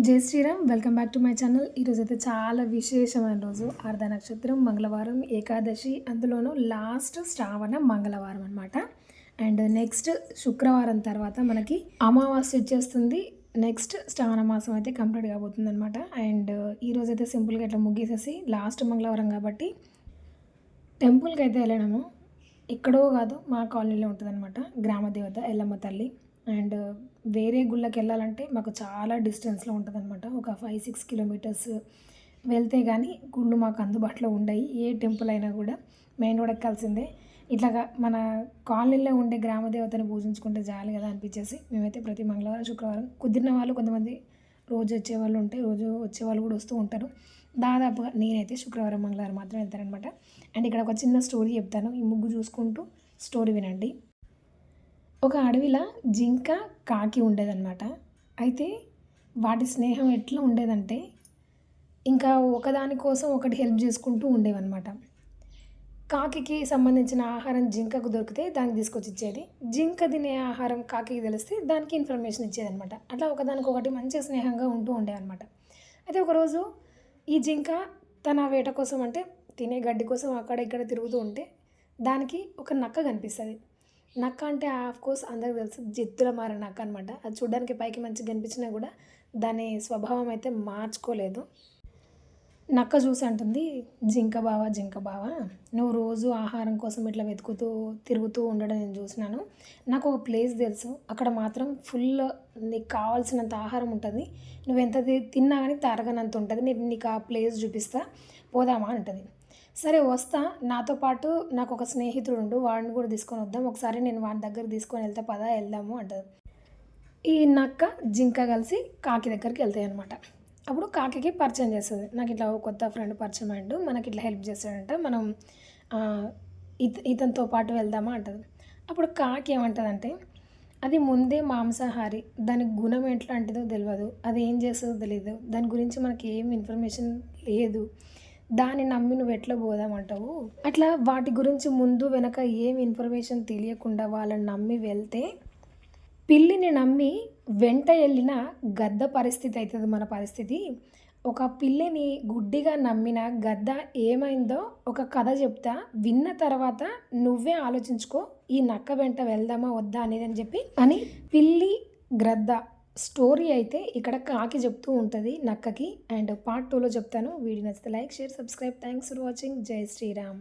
Jai Shriram welcome back to my channel. ఈరోజు అయితే చాలా విశేషమైన రోజు. అర్ధ నక్షత్రం మంగళవారం ఏకాదశి అందులోనూ లాస్ట్ శ్రావణ మంగళవారం అనమాట అండ్ నెక్స్ట్ శుక్రవారం తర్వాత మనకి అమావాస్య వచ్చేస్తుంది. నెక్స్ట్ శ్రావణ మాసం అయితే కంప్లీట్ కాబోతుంది అనమాట అండ్ ఈరోజు అయితే సింపుల్గా ఇట్లా ముగ్గేసేసి లాస్ట్ మంగళవారం కాబట్టి టెంపుల్కి అయితే వెళ్ళడము ఎక్కడో కాదు మా కాలనీలో ఉంటుంది అనమాట గ్రామ దేవత ఎల్లమ్మ తల్లి. అండ్ వేరే గుళ్ళకి వెళ్ళాలంటే మాకు చాలా డిస్టెన్స్లో ఉంటుంది అనమాట ఒక ఫైవ్ సిక్స్ కిలోమీటర్స్ వెళ్తే కానీ గుళ్ళు మాకు అందుబాటులో ఉండయి. ఏ టెంపుల్ అయినా కూడా మెయిన్ రోడ్ ఎక్కాల్సిందే ఇట్లాగా మన కాలనీలో ఉండే గ్రామదేవతని పూజించుకుంటే చాలు కదా అనిపించేసి మేమైతే ప్రతి మంగళవారం శుక్రవారం కుదిరిన వాళ్ళు కొంతమంది రోజు వచ్చే వాళ్ళు ఉంటే రోజు వచ్చే వాళ్ళు కూడా వస్తూ ఉంటారు. దాదాపుగా నేనైతే శుక్రవారం మంగళవారం మాత్రం వెళ్తానమాట అండ్ ఇక్కడ ఒక చిన్న స్టోరీ చెప్తాను. ఈ ముగ్గు చూసుకుంటూ స్టోరీ వినండి. ఒక అడవిలో జింక కాకి ఉండేదన్నమాట. అయితే వాటి స్నేహం ఎట్లా ఉండేదంటే ఇంకా ఒకదాని కోసం ఒకటి హెల్ప్ చేసుకుంటూ ఉండేవన్నమాట. కాకికి సంబంధించిన ఆహారం జింకకు దొరికితే దానికి తీసుకొచ్చి ఇచ్చేది. జింక తినే ఆహారం కాకికి తెలిస్తే దానికి ఇన్ఫర్మేషన్ ఇచ్చేదనమాట అట్లా ఒకదానికొకటి మంచి స్నేహంగా ఉంటూ ఉండేవన్నమాట. అయితే ఒకరోజు ఈ జింక తన వేట కోసం అంటే తినే గడ్డి కోసం అక్కడ ఇక్కడ తిరుగుతూ ఉంటే దానికి ఒక నక్క కనిపిస్తుంది. నక్క అంటే ఆఫ్ కోర్స్ అందరికి తెలుసు జిత్తుల మారే నక్క అనమాట అది చూడడానికి పైకి మంచిగా కనిపించినా కూడా దాని స్వభావం అయితే మార్చుకోలేదు. నక్క చూసి అంటుంది జింక బావ జింక బావ నువ్వు రోజు ఆహారం కోసం ఇట్లా వెతుకుతూ తిరుగుతూ ఉండడం నేను చూసినాను. నాకు ఒక ప్లేస్ తెలుసు అక్కడ మాత్రం ఫుల్ నీకు కావాల్సినంత ఆహారం ఉంటుంది. నువ్వు ఎంత తిన్నా కానీ తరగనంత ఉంటుంది. నేను నీకు ఆ ప్లేస్ చూపిస్తా పోదామా? అంటుంది. సరే వస్తా. నాతో పాటు నాకు ఒక స్నేహితుడు ఉండు వాడిని కూడా తీసుకొని వద్దాం. ఒకసారి నేను వాడి దగ్గర తీసుకొని వెళ్తే పదా వెళ్దాము అంటది. ఈ నక్క జింక కలిసి కాకి దగ్గరికి వెళ్తాయి అనమాట అప్పుడు కాకి పరిచయం చేస్తుంది. నాకు ఇట్లా కొత్త ఫ్రెండ్ పరిచయం అయ్యిండు మనకి ఇట్లా హెల్ప్ చేస్తాడంట. మనం ఇత ఇతనితో పాటు వెళ్దామా అంటది. అప్పుడు కాకి ఏమంటుందంటే అది ముందే మాంసాహారి. దాని గుణం ఎట్లాంటిదో తెలియదు అది ఏం చేస్తుందో తెలియదు దాని గురించి మనకి ఏం ఇన్ఫర్మేషన్ లేదు. దాన్ని నమ్మి నువ్వు ఎట్లా పోదామంటావు? అట్లా వాటి గురించి ముందు వెనక ఏం ఇన్ఫర్మేషన్ తెలియకుండా వాళ్ళని నమ్మి వెళ్తే పిల్లిని నమ్మి వెంట వెళ్ళిన గద్ద పరిస్థితి అవుతుంది మన పరిస్థితి. ఒక పిల్లిని గుడ్డిగా నమ్మిన గద్ద ఏమైందో ఒక కథ చెప్తా. విన్న తర్వాత నువ్వే ఆలోచించుకో ఈ నక్క వెంట వెళ్దామా వద్దా అనేది అని చెప్పి. అని పిల్లి గ్రద్ద స్టోరీ అయితే ఇక్కడ కాకి చెప్తూ ఉంటుంది నక్కకి. అండ్ పార్ట్ టూలో చెప్తాను. వీడియో నచ్చితే like share subscribe. Thanks for watching. Jai Shriram.